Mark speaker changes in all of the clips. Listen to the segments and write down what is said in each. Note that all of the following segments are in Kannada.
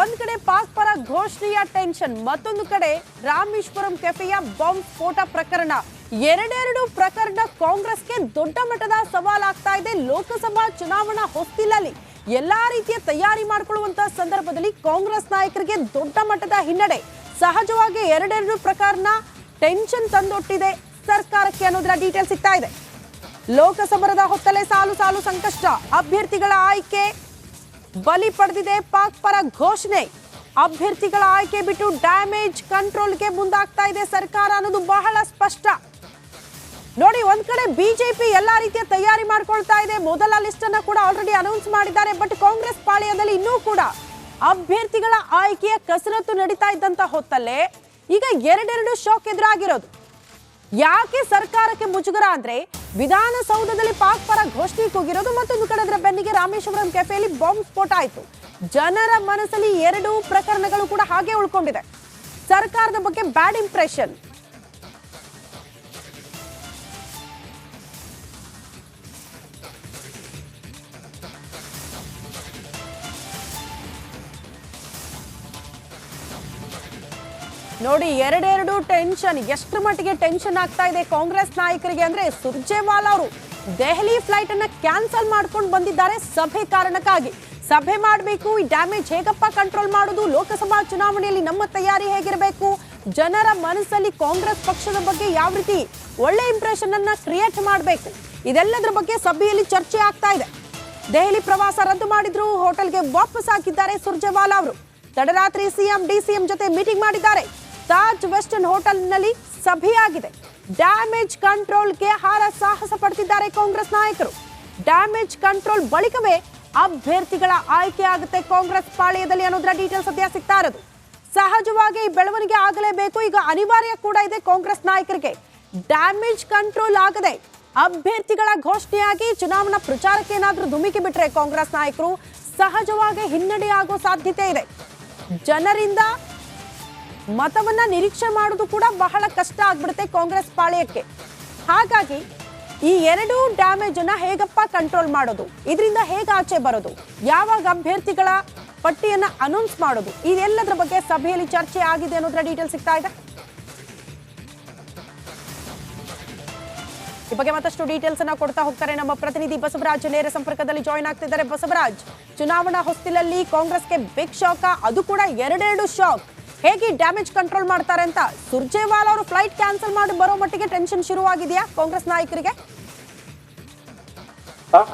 Speaker 1: ಒಂದ್ ಕಡೆ ಪಾಕ್ ಪರ ಘೋಷಣೆಯ ಟೆನ್ಷನ್, ಮತ್ತೊಂದು ಕಡೆ ರಾಮೇಶ್ವರಂ ಕೆಫೆಯ ಬಾಂಬ್ ಸ್ಫೋಟ ಪ್ರಕರಣ. ಎರಡೆರಡು ಪ್ರಕರಣ ಕಾಂಗ್ರೆಸ್ಗೆ ದೊಡ್ಡ ಮಟ್ಟದ ಸವಾಲಾಗ್ತಾ ಇದೆ ಲೋಕಸಭಾ ಚುನಾವಣಾ ಹೊಸ್ತಿಲಲ್ಲಿ. ಎಲ್ಲಾ ರೀತಿಯ ತಯಾರಿ ಮಾಡಿಕೊಳ್ಳುವಂತಹ ಸಂದರ್ಭದಲ್ಲಿ ಕಾಂಗ್ರೆಸ್ ನಾಯಕರಿಗೆ ದೊಡ್ಡ ಮಟ್ಟದ ಹಿನ್ನಡೆ. ಸಹಜವಾಗಿ ಎರಡೆರಡು ಪ್ರಕರಣ ಟೆನ್ಷನ್ ತಂದೊಟ್ಟಿದೆ ಸರ್ಕಾರಕ್ಕೆ ಅನ್ನೋದರ ಡೀಟೇಲ್ ಸಿಗ್ತಾ ಇದೆ. ಲೋಕಸಭರದ ಹೊತ್ತಲೇ ಸಾಲು ಸಾಲು ಸಂಕಷ್ಟ. ಅಭ್ಯರ್ಥಿಗಳ ಆಯ್ಕೆ ಬಲಿ ಪಡೆದಿದೆ ಪಾಕ್ ಪರ ಘೋಷಣೆ. ಅಭ್ಯರ್ಥಿಗಳ ಆಯ್ಕೆ ಬಿಟ್ಟು ಡ್ಯಾಮೇಜ್ ಕಂಟ್ರೋಲ್ಗೆ ಮುಂದಾಗ್ತಾ ಇದೆ ಸರ್ಕಾರ ಅನ್ನೋದು ಬಹಳ ಸ್ಪಷ್ಟ. ನೋಡಿ, ಒಂದ್ ಕಡೆ ಬಿಜೆಪಿ ಎಲ್ಲಾ ರೀತಿಯ ತಯಾರಿ ಮಾಡ್ಕೊಳ್ತಾ ಇದೆ. ಮೊದಲ ಲಿಸ್ಟ್ ಅನ್ನ ಕೂಡ ಆಲ್ರೆಡಿ ಅನೌನ್ಸ್ ಮಾಡಿದ್ದಾರೆ ಬಟ್ ಕಾಂಗ್ರೆಸ್ ಪಾಳ್ಯದಲ್ಲಿ ಇನ್ನೂ ಕೂಡ ಅಭ್ಯರ್ಥಿಗಳ ಆಯ್ಕೆಯ ಕಸರತ್ತು ನಡೀತಾ ಇದ್ದಂತ ಹೊತ್ತಲ್ಲೇ ಈಗ ಎರಡೆರಡು ಶಾಕ್ ಎದುರಾಗಿರೋದು. ಯಾಕೆ ಸರ್ಕಾರಕ್ಕೆ ಮುಜುಗರ ಅಂದ್ರೆ ವಿಧಾನಸೌಧದಲ್ಲಿ ಪಾಕ್ ಪರ ಘೋಷಣೆ ಕೂಗಿರೋದು ಮತ್ತೊಂದು ಕಡೆ ಅದರ ಬೆನ್ನಿಗೆ ರಾಮೇಶ್ವರಂ ಕೆಫೆಯಲ್ಲಿ ಬಾಂಬ್ ಸ್ಫೋಟ ಆಯಿತು. ಜನರ ಮನಸ್ಸಲ್ಲಿ ಎರಡು ಪ್ರಕರಣಗಳು ಕೂಡ ಹಾಗೆ ಉಳ್ಕೊಂಡಿದೆ. ಸರ್ಕಾರದ ಬಗ್ಗೆ ಬ್ಯಾಡ್ ಇಂಪ್ರೆಷನ್ ನೋಡಿ, ಎರಡೆರಡು ಟೆನ್ಷನ್ ಎಷ್ಟು ಮಟ್ಟಿಗೆ ಟೆನ್ಷನ್ ಆಗ್ತಾ ಇದೆ ಕಾಂಗ್ರೆಸ್ ನಾಯಕರಿಗೆ ಅಂದ್ರೆ ಸುರ್ಜೇವಾಲಾ ಅವರು. ದೆಹಲಿ ಫ್ಲೈಟ್ ಅನ್ನ ಕ್ಯಾನ್ಸಲ್ ಮಾಡ್ಕೊಂಡು ಬಂದಿದ್ದಾರೆ ಸಭೆ ಕಾರಣಕ್ಕಾಗಿ. ಸಭೆ ಮಾಡಬೇಕು, ಈ ಡ್ಯಾಮೇಜ್ ಹೇಗಪ್ಪ ಕಂಟ್ರೋಲ್ ಮಾಡೋದು? ಲೋಕಸಭಾ ಚುನಾವಣೆಯಲ್ಲಿ ನಮ್ಮ ತಯಾರಿ ಹೇಗಿರಬೇಕು? ಜನರ ಮನಸ್ಸಲ್ಲಿ ಕಾಂಗ್ರೆಸ್ ಪಕ್ಷದ ಬಗ್ಗೆ ಯಾವ ರೀತಿ ಒಳ್ಳೆ ಇಂಪ್ರೆಷನ್ ಅನ್ನ ಕ್ರಿಯೇಟ್ ಮಾಡಬೇಕು? ಇದೆಲ್ಲದರ ಬಗ್ಗೆ ಸಭೆಯಲ್ಲಿ ಚರ್ಚೆ ಆಗ್ತಾ ಇದೆ. ದೆಹಲಿ ಪ್ರವಾಸ ರದ್ದು ಮಾಡಿದ್ರು, ಹೋಟೆಲ್ಗೆ ವಾಪಸ್ ಹಾಕಿದ್ದಾರೆ ಸುರ್ಜೇವಾಲಾ ಅವರು. ತಡರಾತ್ರಿ ಸಿಎಂ, ಡಿಸಿಎಂ ಜೊತೆ ಮೀಟಿಂಗ್ ಮಾಡಿದ್ದಾರೆ. ತಾಜ್ ವೆಸ್ಟರ್ನ್ ಹೋಟೆಲ್ನಲ್ಲಿ ಸಭೆಯಾಗಿದೆ. ಡ್ಯಾಮೇಜ್ ಕಂಟ್ರೋಲ್ಗೆ ಹಾರ ಸಾಹಸ ಪಡ್ತಿದ್ದಾರೆ ಕಾಂಗ್ರೆಸ್ ನಾಯಕರು. ಡ್ಯಾಮೇಜ್ ಕಂಟ್ರೋಲ್ ಬಳಿಕವೇ ಅಭ್ಯರ್ಥಿಗಳ ಆಯ್ಕೆ ಆಗುತ್ತೆ ಕಾಂಗ್ರೆಸ್ ಪಾಳ್ಯದಲ್ಲಿ ಅನ್ನೋದರ ಡೀಟೇಲ್ ಸದ್ಯ ಸಿಗ್ತಾ ಇರೋದು. ಸಹಜವಾಗಿ ಬೆಳವಣಿಗೆ ಆಗಲೇಬೇಕು, ಈಗ ಅನಿವಾರ್ಯ ಕೂಡ ಇದೆ ಕಾಂಗ್ರೆಸ್ ನಾಯಕರಿಗೆ. ಡ್ಯಾಮೇಜ್ ಕಂಟ್ರೋಲ್ ಆಗದೆ ಅಭ್ಯರ್ಥಿಗಳ ಘೋಷಣೆಯಾಗಿ ಚುನಾವಣಾ ಪ್ರಚಾರಕ್ಕೆ ಏನಾದರೂ ಧುಮಿಕಿ ಬಿಟ್ರೆ ಕಾಂಗ್ರೆಸ್ ನಾಯಕರು, ಸಹಜವಾಗಿ ಹಿನ್ನಡೆ ಆಗೋ ಸಾಧ್ಯತೆ ಇದೆ. ಜನರಿಂದ ಮತವನ್ನ ನಿರೀಕ್ಷೆ ಮಾಡೋದು ಕೂಡ ಬಹಳ ಕಷ್ಟ ಆಗ್ಬಿಡುತ್ತೆ ಕಾಂಗ್ರೆಸ್ ಪಾಳ್ಯಕ್ಕೆ. ಹಾಗಾಗಿ ಈ ಎರಡು ಡ್ಯಾಮೇಜ್ ಅನ್ನ ಹೇಗಪ್ಪ ಕಂಟ್ರೋಲ್ ಮಾಡೋದು? ಇದರಿಂದ ಹೇಗೆ ಆಚೆ ಬರೋದು? ಯಾವಾಗ ಅಭ್ಯರ್ಥಿಗಳ ಪಟ್ಟಿಯನ್ನ ಅನೌನ್ಸ್ ಮಾಡೋದು? ಇದೆಲ್ಲದರ ಬಗ್ಗೆ ಸಭೆಯಲ್ಲಿ ಚರ್ಚೆ ಆಗಿದೆ ಅನ್ನೋದ್ರ ಡೀಟೇಲ್ ಸಿಗ್ತಾ ಇದೆ. ಈ ಬಗ್ಗೆ ಮತ್ತಷ್ಟು ಡೀಟೇಲ್ಸ್ ಅನ್ನ ಕೊಡ್ತಾ ಹೋಗ್ತಾರೆ ನಮ್ಮ ಪ್ರತಿನಿಧಿ ಬಸವರಾಜ್. ನೇರ ಸಂಪರ್ಕದಲ್ಲಿ ಜಾಯಿನ್ ಆಗ್ತಿದ್ದಾರೆ ಬಸವರಾಜ್. ಚುನಾವಣಾ ಹೊಸ್ತಿಲಲ್ಲಿ ಕಾಂಗ್ರೆಸ್ಗೆ ಬಿಗ್ ಶಾಕ್ ಅದು ಕೂಡ ಎರಡೆರಡು ಶಾಕ್ ಹೇಗೆ ಡ್ಯಾಮೇಜ್ ಕಂಟ್ರೋಲ್ ಮಾಡ್ತಾರೆ ಅಂತ ಸುರ್ಜೇವಾಲ್ ಅವರು ಫ್ಲೈಟ್ ಕ್ಯಾನ್ಸಲ್ ಮಾಡಿ ಬರೋ ಮಟ್ಟಿಗೆ ಟೆನ್ಷನ್ ಶುರುವಾಗಿದೆಯಾ ಕಾಂಗ್ರೆಸ್ ನಾಯಕರಿಗೆ?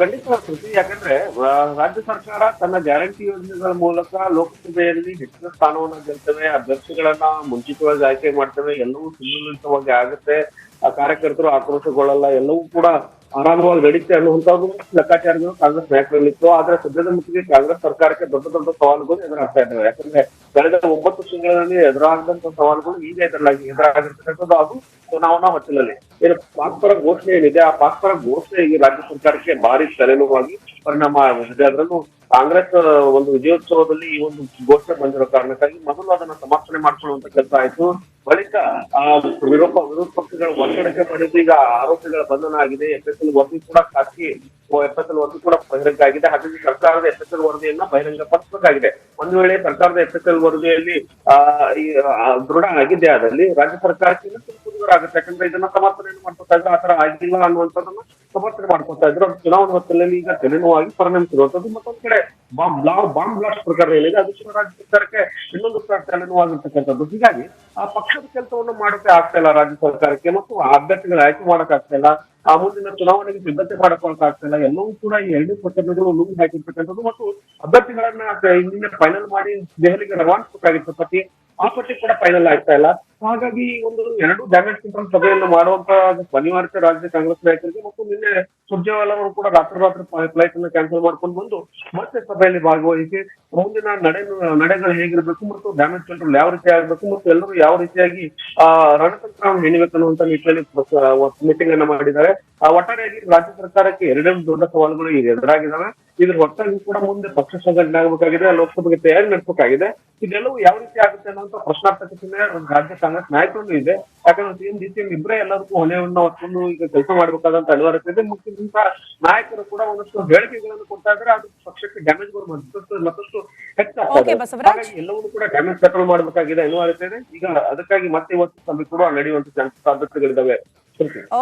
Speaker 2: ಖಂಡಿತ ಸುದ್ದಿ ಯಾಕಂದ್ರೆ ರಾಜ್ಯ ಸರ್ಕಾರ ತನ್ನ ಗ್ಯಾರಂಟಿ ಯೋಜನೆಗಳ ಮೂಲಕ ಲೋಕಸಭೆಯಲ್ಲಿ ಹೆಚ್ಚಿನ ಸ್ಥಾನವನ್ನು ಗೆಲ್ತವೆ, ಅಭ್ಯರ್ಥಿಗಳನ್ನ ಮುಂಚಿತವಾಗಿ ಆಯ್ಕೆ ಮಾಡ್ತವೆ, ಎಲ್ಲವೂ ಸುಲಲಿತವಾಗಿ ಆಗುತ್ತೆ. ಆ ಕಾರ್ಯಕರ್ತರು ಆಕ್ರೋಶಗೊಳ್ಳಲ್ಲ, ಎಲ್ಲವೂ ಕೂಡ ಆರಾಮವಾಗಿ ನಡೀತೆ ಅನ್ನುವಂಥದ್ದು ಲೆಕ್ಕಾಚಾರಗಳು ಕಾಂಗ್ರೆಸ್ ನಾಯಕರಲ್ಲಿತ್ತು. ಆದ್ರೆ ಸದ್ಯದ ಮಟ್ಟಿಗೆ ಕಾಂಗ್ರೆಸ್ ಸರ್ಕಾರಕ್ಕೆ ದೊಡ್ಡ ದೊಡ್ಡ ಸವಾಲುಗಳು ಎದುರಾಗ್ತಾ ಇದ್ದಾವೆ. ಯಾಕಂದ್ರೆ ಕಳೆದ ಒಂಬತ್ತು ತಿಂಗಳಲ್ಲಿ ಎದುರಾಗದಂತ ಸವಾಲುಗಳು ಈಗ ಎದುರಾಗಿ ಎದುರಾಗಿರ್ತಕ್ಕಂಥದ್ದು ಅದು ಚುನಾವಣಾ ಹೊತ್ತಿನಲ್ಲಿ ಏನು ಪಾಕ್ಪರ ಘೋಷಣೆ ಏನಿದೆ? ಆ ಪಾಸ್ಪರ ಘೋಷಣೆ ಈ ರಾಜ್ಯ ಸರ್ಕಾರಕ್ಕೆ ಭಾರಿ ತಲೆನೋವಾಗಿ ಪರಿಣಾಮ ಆಗಿದೆ. ಅದರಲ್ಲೂ ಕಾಂಗ್ರೆಸ್ ಒಂದು ವಿಜಯೋತ್ಸವದಲ್ಲಿ ಈ ಒಂದು ಘೋಷಣೆ ಬಂದಿರೋ ಕಾರಣಕ್ಕಾಗಿ ಮೊದಲು ಅದನ್ನ ಸಮರ್ಥನೆ ಮಾಡ್ಕೊಳ್ಳುವಂತ ಕೆಲಸ ಆಯ್ತು. ಬಳಿಕ ಆ ವಿರೋಪ ವಿರೋಧ ಪಕ್ಷಗಳ ಒತ್ತಡಕ್ಕೆ ಪಡೆದು ಈಗ ಆರೋಪಿಗಳ ಬಂಧನ ಆಗಿದೆ. ಎಫ್ ವರದಿ ಕೂಡ ಖಾಸಗಿ ಎಫ್ ಎಸ್ ವರದಿ ಕೂಡ ಬಹಿರಂಗ ಆಗಿದೆ. ಹಾಗಾಗಿ ಸರ್ಕಾರದ ಎಫ್ ಎಸ್ ಎಲ್ ವರದಿಯನ್ನ ಬಹಿರಂಗ ಪಡಿಸಬೇಕಾಗಿದೆ. ಒಂದು ವೇಳೆ ಸರ್ಕಾರದ ಎಫ್ ಎಸ್ ಎಲ್ ವರದಿಯಲ್ಲಿ ಆ ಈ ಆ, ದೃಢ ಆಗಿದೆ ಅದರಲ್ಲಿ ರಾಜ್ಯ ಸರ್ಕಾರಕ್ಕೆ ಆಗುತ್ತೆ. ಯಾಕಂದ್ರೆ ಇದನ್ನ ಸಮರ್ಥನೆ ಮಾಡ್ಬೇಕಾದ್ರೆ ಆ ಆತರ ಆಗಿಲ್ಲ ಅನ್ನುವಂಥದ್ದನ್ನ ಸಮರ್ಥನೆ ಮಾಡ್ಕೊತಾ ಇದ್ರು. ಚುನಾವಣಾ ಹೊತ್ತಲ್ಲಿ ಈಗ ತೆಲೆನೋವಾಗಿ ಪರಿಣಮಿಸಿರುವಂತದ್ದು ಮತ್ತೊಂದು ಕಡೆ ಬಾಂಬ್ ಬಾಂಬ್ ಬ್ಲಾಸ್ಟ್ ಪ್ರಕಾರ ಏನಿದೆ ಅದು ಕೂಡ ರಾಜ್ಯ ಸರ್ಕಾರಕ್ಕೆ ಇನ್ನೊಂದು ತಲೆನೋವಾಗಿರ್ತಕ್ಕಂಥದ್ದು ಹೀಗಾಗಿ ಆ ಪಕ್ಷದ ಕೆಲಸವನ್ನು ಮಾಡೋಕೆ ಆಗ್ತಾ ಇಲ್ಲ ರಾಜ್ಯ ಸರ್ಕಾರಕ್ಕೆ ಮತ್ತು ಅಭ್ಯರ್ಥಿಗಳ ಆಯ್ಕೆ ಮಾಡಕ್ ಆಗ್ತಾ ಇಲ್ಲ. ಆ ಮುಂದಿನ ಚುನಾವಣೆಗೆ ಸಿದ್ಧತೆ ಮಾಡ್ಕೊಳಕ್ ಆಗ್ತಾ ಇಲ್ಲ ಎಲ್ಲವೂ ಕೂಡ ಈ ಎರಡು ಪ್ರಕರಣಗಳು ನುಗ್ಗಿ ಹಾಕಿರ್ತಕ್ಕಂಥದ್ದು ಮತ್ತು ಅಭ್ಯರ್ಥಿಗಳನ್ನ ಹಿಂದಿನ ಫೈನಲ್ ಮಾಡಿ ದೆಹಲಿಗೆ ರವಾನಿಸಬೇಕಾಗಿತ್ತು. ಪಟ್ಟಿ ಆ ಪಟ್ಟಿ ಕೂಡ ಫೈನಲ್ ಆಗ್ತಾ ಇಲ್ಲ. ಹಾಗಾಗಿ ಒಂದು ಎರಡು ಡ್ಯಾಮೇಜ್ ಕಂಟ್ರೋಲ್ ಸಭೆಯನ್ನು ಮಾಡುವಂತ ಅನಿವಾರ್ಯ ರಾಜ್ಯ ಕಾಂಗ್ರೆಸ್ ನಾಯಕರಿಗೆ ಮತ್ತು ನಿನ್ನೆ ಸುರ್ಜೇವಾಲಾ ಅವರು ಕೂಡ ರಾತ್ರಿ ರಾತ್ರಿ ಫ್ಲೈಟ್ ಅನ್ನು ಕ್ಯಾನ್ಸಲ್ ಮಾಡ್ಕೊಂಡು ಬಂದು ಮತ್ತೆ ಸಭೆಯಲ್ಲಿ ಭಾಗವಹಿಸಿ ಮುಂದಿನ ನಡೆ, ನಡೆಗಳು ಹೇಗಿರಬೇಕು ಮತ್ತು ಡ್ಯಾಮೇಜ್ ಕಂಟ್ರೋಲ್ ಯಾವ ರೀತಿ ಆಗಬೇಕು ಮತ್ತು ಎಲ್ಲರೂ ಯಾವ ರೀತಿಯಾಗಿ, ಆ ರಣತಂತ್ರವನ್ನು ಹೆಣಿಬೇಕು ಅನ್ನುವಂತ ನಿಟ್ಟಿನಲ್ಲಿ ಮೀಟಿಂಗ್ ಅನ್ನ ಮಾಡಿದ್ದಾರೆ. ಒಟ್ಟಾರೆಯಾಗಿ ರಾಜ್ಯ ಸರ್ಕಾರಕ್ಕೆ ಎರಡೆರಡು ದೊಡ್ಡ ಸವಾಲುಗಳು ಈಗ ಎದುರಾಗಿದ್ದಾವೆ ಇದ್ರ ಹೊರತಾಗಿ ಕೂಡ ಮುಂದೆ ಪಕ್ಷ ಸಂಘಟನೆ ಆಗಬೇಕಾಗಿದೆ ಲೋಕಸಭೆಗೆ ತಯಾರಿ ನಡೆಸಬೇಕಾಗಿದೆ. ಇದೆಲ್ಲವೂ ಯಾವ ರೀತಿ ಆಗುತ್ತೆ ಅನ್ನೋಂಥ ಪ್ರಶ್ನಾರ್ಥಕತೆ ರಾಜ್ಯ ಕಾಂಗ್ರೆಸ್ ನಾಯಕರು ಇದೆ. ಯಾಕಂದ್ರೆ ಸಿಎಂ ಡಿ ಸಿಎಂ ಇಬ್ಬರೇ ಎಲ್ಲರಿಗೂ ಹೊಣೆಯನ್ನ ಹೊತ್ಕೊಂಡು ಈಗ ಕೆಲಸ ಮಾಡಬೇಕಾದಂತ ಅನಿವಾರ್ಯತೆ ಇದೆ. ಮುಖ್ಯಮಂತ್ರಿ ನಾಯಕರು ಕೂಡ ಒಂದಷ್ಟು ಹೇಳಿಕೆಗಳನ್ನು ಕೊಡ್ತಾ ಇದ್ರೆ ಅದು ಪಕ್ಷಕ್ಕೆ ಡ್ಯಾಮೇಜ್ ಬರುವ ಮತ್ತಷ್ಟು ಮತ್ತಷ್ಟು ಹೆಚ್ಚಾಗ್ತದೆ ಹಾಗಾಗಿ ಎಲ್ಲವನ್ನೂ ಕೂಡ ಡ್ಯಾಮೇಜ್ ಸೆಟಲ್ ಮಾಡಬೇಕಾಗಿದೆ ಅನಿವಾರ್ಯತೆ ಇದೆ. ಈಗ ಅದಕ್ಕಾಗಿ ಮತ್ತೆ ಇವತ್ತು ಸಭೆ ಕೂಡ ನಡೆಯುವಂತ ಸಾಧ್ಯತೆಗಳಿದಾವೆ.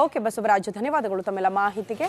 Speaker 1: ಓಕೆ ಬಸವರಾಜ್ ಧನ್ಯವಾದಗಳು ತಮ್ಮೆಲ್ಲ ಮಾಹಿತಿಗೆ.